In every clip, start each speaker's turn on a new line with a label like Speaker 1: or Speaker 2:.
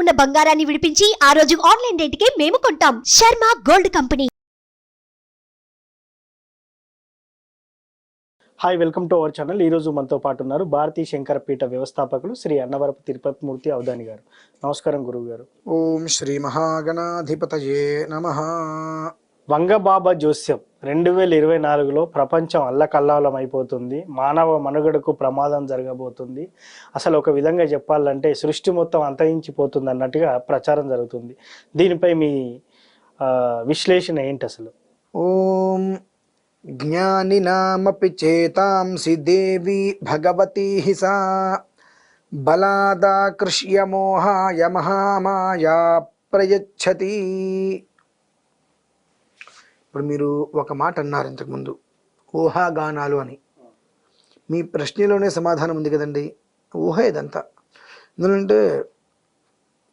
Speaker 1: ఉన్న బంగారాన్ని విడిపించి ఆ రోజు ఆన్లైన్ రేటుకే మేము కొంటాం. Sharma gold company.
Speaker 2: Hi welcome to our channel. ఈ రోజు మనతో పాటు ఉన్నారు భారతీ శంకరపీఠ వ్యవస్థాపకులు శ్రీ అన్నవరపు తిరుపతి మూర్తి అవధాని గారు. నమస్కారం గురువు గారు.
Speaker 3: ఓం శ్రీ మహాగణాధిపతయే నమ.
Speaker 2: వంగబాబా జోస్యం. రెండు వేల ఇరవై నాలుగులో ప్రపంచం అల్లకల్లాలం అయిపోతుంది మానవ మనుగడకు ప్రమాదం జరగబోతుంది. అసలు ఒక విధంగా చెప్పాలంటే సృష్టి మొత్తం అంతరించిపోతుంది అన్నట్టుగా ప్రచారం జరుగుతుంది. దీనిపై మీ విశ్లేషణ ఏంటి అసలు?
Speaker 3: ఓం జ్ఞానినామపి చేతాంసి దేవి భగవతి సా బలాదాకృష్య మోహాయ మహామాయా ప్రయచ్చతి. ఇప్పుడు మీరు ఒక మాట అన్నారు ఇంతకుముందు. ఊహాగానాలు అని. మీ ప్రశ్నలోనే సమాధానం ఉంది కదండి. ఊహ ఇదంతా. ఎందుకంటే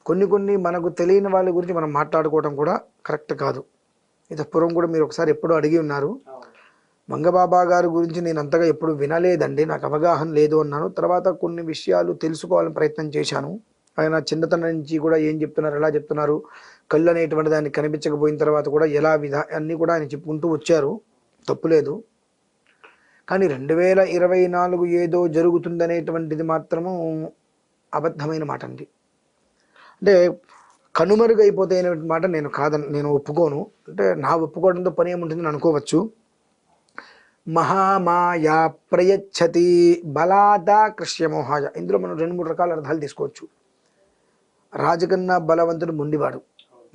Speaker 3: కొన్ని కొన్ని మనకు తెలియని వాళ్ళ గురించి మనం మాట్లాడుకోవడం కూడా కరెక్ట్ కాదు. ఇది పూర్వం కూడా మీరు ఒకసారి ఎప్పుడో అడిగి ఉన్నారు. మంగబాబా గారి గురించి నేను అంతగా ఎప్పుడు వినలేదండి. నాకు అవగాహన లేదు అన్నాను. తర్వాత కొన్ని విషయాలు తెలుసుకోవాలని ప్రయత్నం చేశాను. ఆయన చిన్నతనం నుంచి కూడా ఏం చెప్తున్నారు ఎలా చెప్తున్నారు కళ్ళు అనేటువంటి దాన్ని కనిపించకపోయిన తర్వాత కూడా ఎలా విధా అన్నీ కూడా ఆయన చెప్పుకుంటూ వచ్చారు. తప్పులేదు. కానీ రెండు వేల ఇరవై నాలుగు ఏదో జరుగుతుందనేటువంటిది మాత్రము అబద్ధమైన మాట అండి. అంటే కనుమరుగైపోతే మాట నేను కాదని నేను ఒప్పుకోను. అంటే నా ఒప్పుకోవడంతో పని ఏముంటుందని అనుకోవచ్చు. మహామాయా ప్రయచ్చతి బలాదా కృష్యమోహాయ ఇందులో మనం రెండు మూడు రకాల అర్థాలు తీసుకోవచ్చు. రాజకన్నా బలవంతుడు ముండివాడు.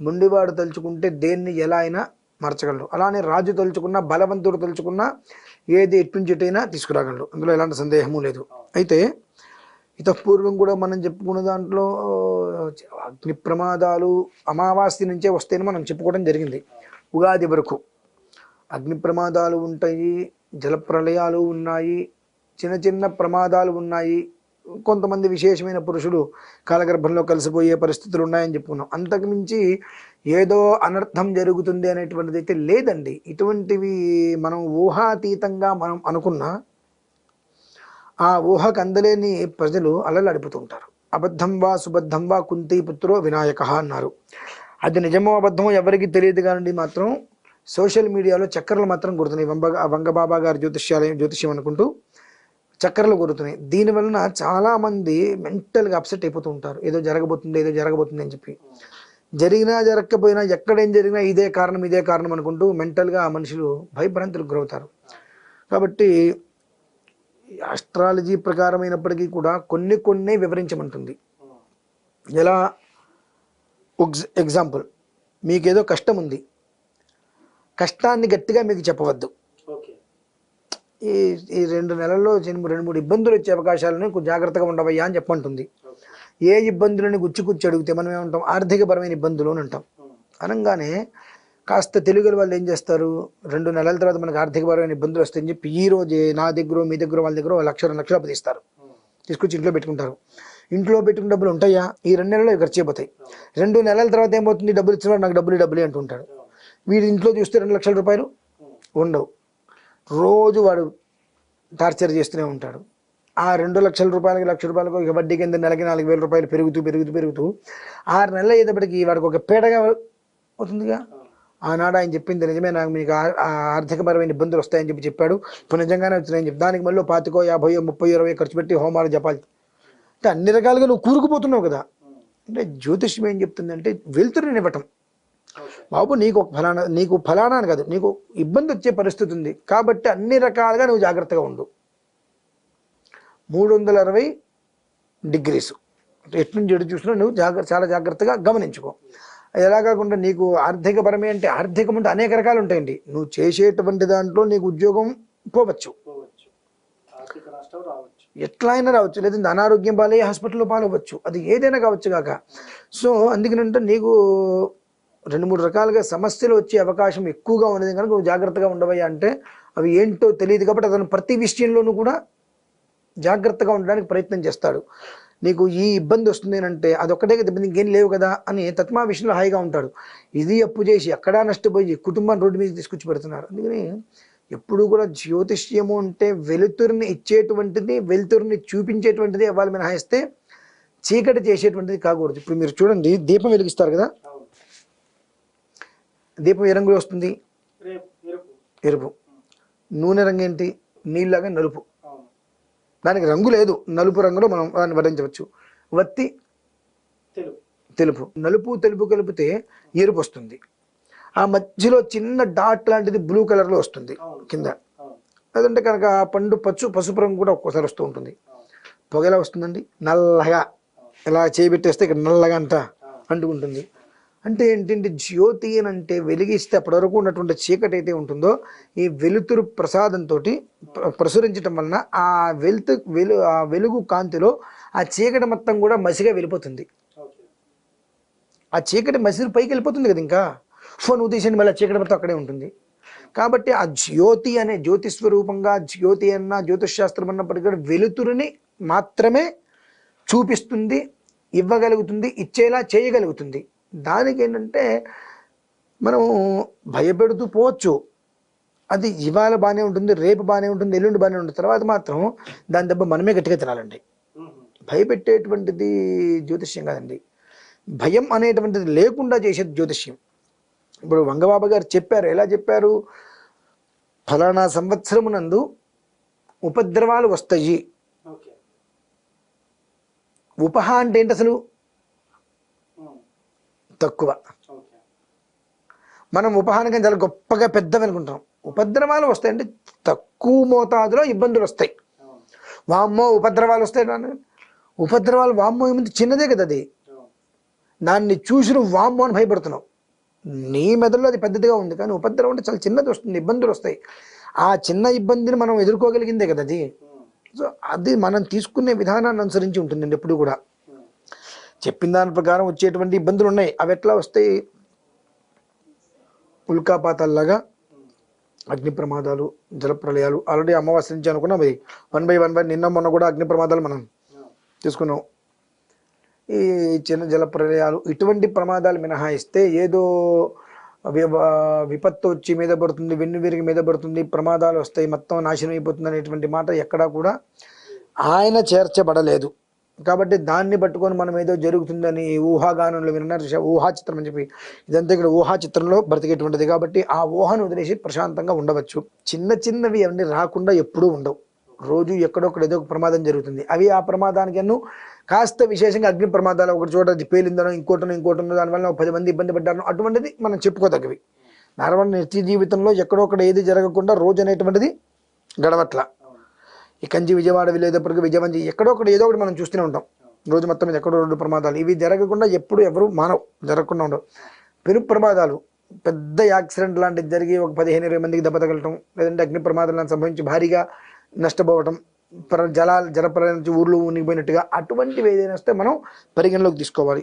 Speaker 3: మొండివాడు తలుచుకుంటే దేన్ని ఎలా అయినా మార్చగలడు అలానే రాజు తలుచుకున్నా బలవంతుడు తలుచుకున్నా ఏది ఎట్నుంచి ఎటైనా తీసుకురాగలడు అందులో ఎలాంటి సందేహము లేదు. అయితే ఇతపూర్వం కూడా మనం చెప్పుకున్న దాంట్లో అగ్ని ప్రమాదాలు అమావాస్య నుంచే వస్తాయని మనం చెప్పుకోవడం జరిగింది. ఉగాది వరకు అగ్ని ప్రమాదాలు ఉంటాయి జలప్రలయాలు ఉన్నాయి చిన్న చిన్న ప్రమాదాలు ఉన్నాయి. కొంతమంది విశేషమైన పురుషులు కాలగర్భంలో కలిసిపోయే పరిస్థితులు ఉన్నాయని చెప్పుకున్నాం. అంతకుమించి ఏదో అనర్థం జరుగుతుంది అనేటువంటిది అయితే లేదండి. ఇటువంటివి మనం ఊహాతీతంగా మనం అనుకున్నా ఆ ఊహకు అందలేని ప్రజలు అలలాడిపోతూ అడుపుతుంటారు అబద్ధం వా సుబద్ధం వా కుంతి పుత్రో వినాయక అన్నారు. అది నిజమో అబద్ధమో ఎవరికి తెలియదు కానీ మాత్రం సోషల్ మీడియాలో చక్కర్లు మాత్రం గుర్తున్నాయి. వంగ వంగబాబా గారి జ్యోతిష్యాలయం జ్యోతిష్యం అనుకుంటూ చక్కెరలు కొరుతున్నాయి దీనివలన చాలామంది మెంటల్గా అప్సెట్ అయిపోతూ ఉంటారు. ఏదో జరగబోతుంది ఏదో జరగబోతుంది అని చెప్పి. జరిగినా జరగకపోయినా ఎక్కడేం జరిగినా ఇదే కారణం ఇదే కారణం అనుకుంటూ మెంటల్గా ఆ మనుషులు భయభ్రాంతులకు గురవుతారు. కాబట్టి ఆస్ట్రాలజీ ప్రకారమైనప్పటికీ కూడా కొన్ని కొన్ని వివరించమంటుంది. ఎలా? Ex- example. మీకేదో కష్టం ఉంది కష్టాన్ని గట్టిగా మీకు చెప్పవద్దు. ఈ ఈ రెండు నెలల్లో రెండు మూడు ఇబ్బందులు వచ్చే అవకాశాలను జాగ్రత్తగా ఉండవయ్యా అని చెప్పమంటుంది ఏ ఇబ్బందులని గుచ్చిగుచ్చి గుచ్చి అడిగితే మనం ఏమంటాం? ఆర్థికపరమైన ఇబ్బందులు అని అంటాం. అనగానే కాస్త తెలుగు వాళ్ళు ఏం చేస్తారు? రెండు నెలల తర్వాత మనకు ఆర్థికపరమైన ఇబ్బందులు వస్తాయని చెప్పి ఈ రోజే నా దగ్గర మీ దగ్గర వాళ్ళ దగ్గర లక్ష రెండు లక్షలు అప్పు తీస్తారు తీసుకొచ్చి ఇంట్లో పెట్టుకుంటారు. ఇంట్లో పెట్టుకున్న డబ్బులు ఉంటాయా? ఈ రెండు నెలల్లో ఖర్చు అయిపోతాయి. రెండు నెలల తర్వాత ఏమవుతుంది? డబ్బులు ఇచ్చిన నాకు డబ్బులు డబ్బులు అంటుంటాడు. వీడి ఇంట్లో చూస్తే రెండు లక్షల రూపాయలు ఉండవు. రోజు వాడు టార్చర్ చేస్తూనే ఉంటాడు. ఆ రెండు లక్షల రూపాయలకి లక్ష రూపాయలకు ఇక వడ్డీ కింద నెలకి నాలుగు వేల రూపాయలు పెరుగుతూ పెరుగుతూ పెరుగుతూ ఆరు నెలలు అయ్యేటప్పటికి వాడికి ఒక పేడగా అవుతుందిగా. ఆనాడు ఆయన చెప్పింది నిజమే నాకు మీకు ఆ- ఆర్థికపరమైన ఇబ్బందులు వస్తాయని చెప్పి చెప్పాడు. ఇప్పుడు నిజంగానే వచ్చినాయని చెప్పి దానికి మళ్ళీ పాతికో యాభయో ముప్పై ఇరవై ఖర్చు పెట్టి హోమాలు జపాలి. అంటే అన్ని రకాలుగా నువ్వు కూరుకుపోతున్నావు కదా. అంటే జ్యోతిష్యం ఏం చెప్తుందంటే వెలుతురుని ఇవ్వటం బాబు నీకు ఒక ఫలానా నీకు ఫలానా అని కాదు నీకు ఇబ్బంది వచ్చే పరిస్థితి ఉంది. కాబట్టి అన్ని రకాలుగా నువ్వు జాగ్రత్తగా ఉండు. మూడు వందల అరవై డిగ్రీస్. ఎటు నుంచి ఎటు చూసినా నువ్వు జాగ్రత్త చాలా జాగ్రత్తగా గమనించుకో. ఎలా కాకుండా నీకు ఆర్థికపరమే అంటే ఆర్థికం అంటే అనేక రకాలు ఉంటాయండి. నువ్వు చేసేటువంటి దాంట్లో నీకు ఉద్యోగం పోవచ్చు. ఎట్లా అయినా రావచ్చు. లేదంటే అనారోగ్యం పాలయ్యి హాస్పిటల్లో పాలవచ్చు అది ఏదైనా కావచ్చు కాక. సో అందుకనంటే నీకు రెండు మూడు రకాలుగా సమస్యలు వచ్చే అవకాశం ఎక్కువగా ఉన్నది. కనుక నువ్వు జాగ్రత్తగా ఉండవయ్యా అంటే అవి ఏంటో తెలియదు కాబట్టి అతను ప్రతి విషయంలోనూ కూడా జాగ్రత్తగా ఉండడానికి ప్రయత్నం చేస్తాడు. నీకు ఈ ఇబ్బంది వస్తుంది అంటే అదొక్కటే కదా ఇబ్బంది ఇంకేం లేవు కదా అని తత్మా విషయంలో హాయిగా ఉంటాడు. ఇది అప్పు చేసి ఎక్కడా నష్టపోయి కుటుంబాన్ని రోడ్డు మీద తీసుకొచ్చి పెడుతున్నారు. అందుకని ఎప్పుడు కూడా జ్యోతిష్యము అంటే వెలుతురుని ఇచ్చేటువంటిది వెలుతురుని చూపించేటువంటిది ఇవ్వాలి మినహాయిస్తే చీకటి చేసేటువంటిది కాకూడదు. ఇప్పుడు మీరు చూడండి దీపం వెలిగిస్తారు కదా? దీపం ఏ రంగులో వస్తుంది? ఎరుపు. నూనె రంగు ఏంటి? నీళ్ళగా నలుపు. దానికి రంగు లేదు. నలుపు రంగులో మనం దాన్ని వర్ణించవచ్చు. వత్తి తెలుపు. నలుపు తెలుపు కలిపితే ఎరుపు వస్తుంది. ఆ మధ్యలో చిన్న డాట్ లాంటిది బ్లూ కలర్లో వస్తుంది కింద. అదంటే కనుక ఆ పండు పచ్చు పసుపు రంగు కూడా ఒక్కోసారి వస్తూ ఉంటుంది. పొగ ఎలా వస్తుందండి? నల్లగా. ఇలా చేపెట్టేస్తే ఇక్కడ నల్లగా అంతా అంటుకుంటుంది. అంటే ఏంటంటే జ్యోతి అని అంటే వెలిగిస్తే అప్పటివరకు ఉన్నటువంటి చీకటి అయితే ఉంటుందో ఈ వెలుతురు ప్రసాదంతో ప్రసురించటం వలన ఆ వెలుతు వెలు ఆ వెలుగు కాంతిలో ఆ చీకటి మొత్తం కూడా మసిగా వెళ్ళిపోతుంది. ఆ చీకటి మసిరి పైకి వెళ్ళిపోతుంది కదా ఇంకా? ఫోన్ ఉద్దేశం మళ్ళీ ఆ చీకటి మొత్తం అక్కడే ఉంటుంది. కాబట్టి ఆ జ్యోతి అనే జ్యోతి స్వరూపంగా జ్యోతి అన్న జ్యోతిష్ శాస్త్రం అన్నప్పటికీ కూడా వెలుతురుని మాత్రమే చూపిస్తుంది ఇవ్వగలుగుతుంది ఇచ్చేలా చేయగలుగుతుంది. దానికి ఏంటంటే మనం భయపెడుతూ పోవచ్చు. అది ఇవాళ బాగానే ఉంటుంది రేపు బాగానే ఉంటుంది ఎల్లుండి బాగానే ఉంటుంది తర్వాత మాత్రం దాని దెబ్బ మనమే గట్టిగా తినాలండి. భయపెట్టేటువంటిది జ్యోతిష్యం కాదండి. భయం అనేటువంటిది లేకుండా చేసేది జ్యోతిష్యం. ఇప్పుడు వంగబాబా గారు చెప్పారు ఎలా చెప్పారు? ఫలానా సంవత్సరమునందు ఉపద్రవాలు వస్తాయి. ఉపహ అంటే ఏంటి అసలు? తక్కువ. మనం ఉపహానకం చాలా గొప్పగా పెద్దవి అనుకుంటాం. ఉపద్రవాలు వస్తాయంటే తక్కువ మోతాదులో ఇబ్బందులు వస్తాయి. వామ్మో ఉపద్రవాలు వస్తాయి నాన్న. ఉపద్రవాలు వామ్మో ఏముంది చిన్నదే కదా అది. దాన్ని చూసిన వామ్మో అని భయపడుతున్నావు. నీ మెదడులో అది పెద్దదిగా ఉంది. కానీ ఉపద్రవం అంటే చాలా చిన్నది వస్తుంది. ఇబ్బందులు వస్తాయి. ఆ చిన్న ఇబ్బందిని మనం ఎదుర్కోగలిగిందే కదా అది. సో అది మనం తీసుకునే విధానాన్ని అనుసరించి ఉంటుందండి ఎప్పుడు కూడా. చెప్పిన దాని ప్రకారం వచ్చేటువంటి ఇబ్బందులు ఉన్నాయి. అవి ఎట్లా వస్తాయి? ఉల్కాపాతాల్లాగా అగ్ని ప్రమాదాలు జల ప్రళయాలు. ఆల్రెడీ అమావాస్య నుంచి అనుకున్నాం అది. వన్ బై వన్ బై నిన్న మొన్న కూడా అగ్ని ప్రమాదాలు మనం తీసుకున్నాం. ఈ చిన్న జల ప్రళయాలు ఇటువంటి ప్రమాదాలు మినహాయిస్తే ఏదో విపత్తు వచ్చి మీద పడుతుంది వెన్ను విరిగి మీద పడుతుంది ప్రమాదాలు వస్తాయి మొత్తం నాశనం అయిపోతుంది అనేటువంటి మాట ఎక్కడా కూడా ఆయన చేర్చబడలేదు. కాబట్టి దాన్ని పట్టుకొని మనం ఏదో జరుగుతుందని ఊహాగానంలో విన్నారు ఊహా చిత్రం అని చెప్పి ఇదంతా ఇక్కడ ఊహా చిత్రంలో బ్రతికేటువంటిది కాబట్టి ఆ ఊహను వదిలేసి ప్రశాంతంగా ఉండవచ్చు. చిన్న చిన్నవి అవన్నీ రాకుండా ఎప్పుడూ ఉండవు. రోజు ఎక్కడొక్కడ ఏదో ఒక ప్రమాదం జరుగుతుంది. అవి ఆ ప్రమాదానికి అన్ను. కాస్త విశేషంగా అగ్ని ప్రమాదాలు ఒకటి చోట పేలిందనో ఇంకోటనో ఇంకోటనో దానివల్ల ఒక పది మంది ఇబ్బంది పడ్డారు అటువంటిది మనం చెప్పుకోదగ్గవి. నార్మల్ నిత్య జీవితంలో ఎక్కడొక్కడ ఏది జరగకుండా రోజు అనేటువంటిది గడవట్ల. ఈ కంచి విజయవాడ వెళ్ళేటప్పటికి విజయవంతి ఎక్కడో ఒకటి ఏదో ఒకటి మనం చూస్తూనే ఉంటాం. రోజు మొత్తం మీద ఎక్కడో రెండు ప్రమాదాలు. ఇవి జరగకుండా ఎప్పుడు ఎవరు మానవు జరగకుండా ఉండవు. పెను ప్రమాదాలు పెద్ద యాక్సిడెంట్ లాంటిది జరిగి ఒక పదిహేను ఇరవై మందికి దెబ్బ తగలటం లేదంటే అగ్ని ప్రమాదాలను సంభవించి భారీగా నష్టపోవటం ప్ర జలాలు జలప్రలయం నుంచి ఊర్లు మునిగిపోయినట్టుగా అటువంటివి ఏదైనా వస్తే మనం పరిగణలోకి తీసుకోవాలి.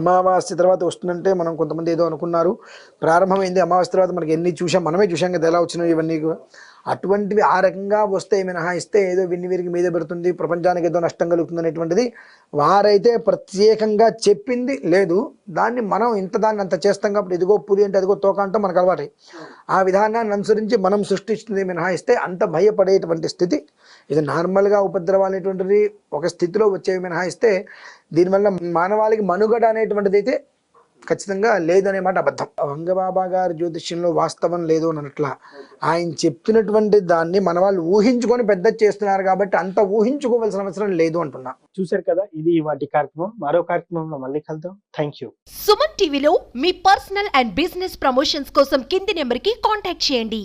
Speaker 3: అమావాస్య తర్వాత వస్తుందంటే మనం కొంతమంది ఏదో అనుకున్నారు. ప్రారంభమైంది అమావాస్య తర్వాత మనకి ఎన్ని చూసాం మనమే చూసాం కదా ఎలా వచ్చినాయి ఇవన్నీ కూడా. అటువంటివి ఆ రకంగా వస్తే మినహాయిస్తే ఏదో విన్ని విరిగి మీద పెడుతుంది ప్రపంచానికి ఏదో నష్టం కలుగుతుంది అనేటువంటిది వారైతే ప్రత్యేకంగా చెప్పింది లేదు. దాన్ని మనం ఇంత దాన్ని అంత చేస్తాం కాబట్టి ఇదిగో పులి అంటే అదిగో తోక అంటే మనకు అలవాటు. ఆ విధానాన్ని అనుసరించి మనం సృష్టిస్తుంది మినహాయిస్తే అంత భయపడేటువంటి స్థితి. ఇది నార్మల్గా ఉపద్రవం అనేటువంటిది ఒక స్థితిలో వచ్చేవి మినహాయిస్తే దీనివల్ల మానవాళికి మనుగడ అనేటువంటిది అయితే ఖచ్చితంగా లేదనే మాట అబద్ధం. వంగబాబా గారి జ్యోతిష్యంలో వాస్తవం లేదు అని అట్లా ఆయన చెప్పినటువంటి దాన్ని మన వాళ్ళు ఊహించుకొని పెద్ద చేస్తున్నారు కాబట్టి అంత ఊహించుకోవాల్సిన అవసరం లేదు అంటున్నా.
Speaker 2: చూశారు కదా ఇది వాటి కార్యక్రమం. మరో కార్యక్రమంలో మళ్ళీ కలుద్దాం. థ్యాంక్ యూ
Speaker 1: సుమన్ టీవీలో మీ పర్సనల్ అండ్ బిజినెస్ ప్రమోషన్స్ కోసం కింది నెంబర్కి కాంటాక్ట్ చేయండి.